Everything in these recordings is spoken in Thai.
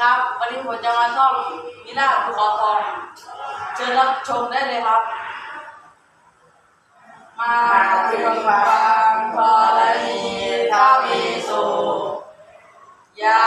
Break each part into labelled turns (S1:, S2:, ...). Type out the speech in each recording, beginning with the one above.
S1: ครับ วันนี้ผมจะมาท่องนิราภูเขาทองเชิญรับชมได้เลยครับ มาถึงบางธรณีทวีสุยา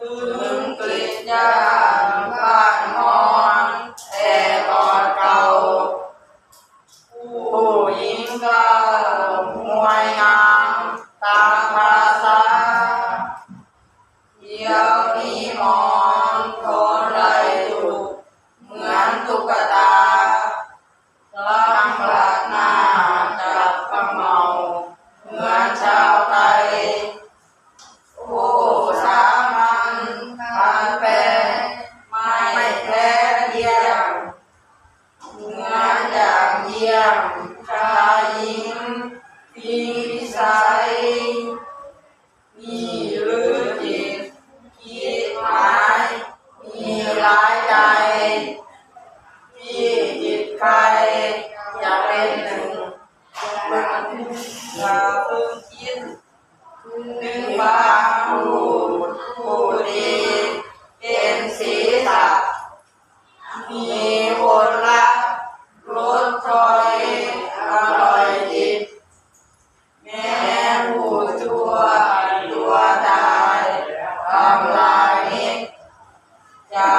S1: Tuntunya คือพระภูภูดีเป็นศีรษะมีคนละรสชอยอร่อยดีแม้ผู้ชั่วตัวตายทำลนี้จะ